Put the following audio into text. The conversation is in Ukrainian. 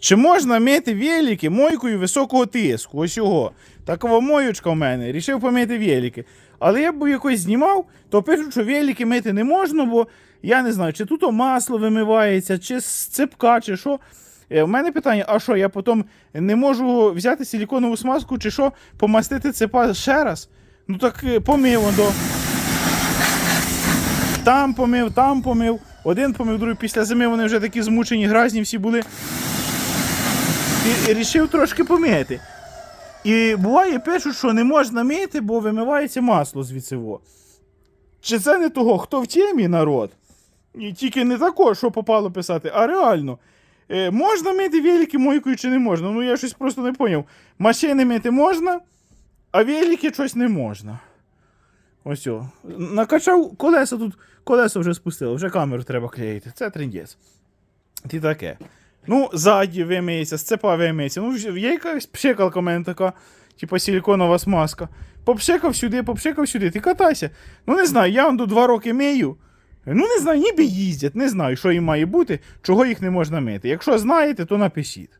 Чи можна мити велики мойкою високого тиску? Ось його. Такова моючка в мене. Рішив помити велики. Але я б якось знімав, то пишуть, що велики мити не можна, бо я не знаю, чи тут масло вимивається, чи з цепка, чи що. Е, У мене питання: а що, я потім не можу взяти силіконову смазку, чи що, помастити цепа ще раз? Ну так е, помив до. Там помив, там помив. Один помив, другий після зими вони вже такі змучені, гразні всі були. І рішив трошки помити. І буває, пишуть, що не можна мити, бо вимивається масло звідсиво. Чи це не того, хто в темі народ? І тільки не тако, що попало писати, а реально. Е, можна мити велики мойкою чи не можна? Ну я щось просто не поняв. Машини мити можна, а велики щось не можна. Ось о. Накачав колеса тут, колеса вже спустило, вже камеру треба клеїти. Це трендець. Ти таке. Ну, ззаді вимиється, сцепа вимиється. Ну, є якась пшикалка у мене така, типу силіконова смазка. Попшикав сюди, попшикав сюди, ти катайся. Ну, не знаю, я до два роки мию. Ну, не знаю, ніби їздять, не знаю, що їм має бути, чого їх не можна мити. Якщо знаєте, то напишіть.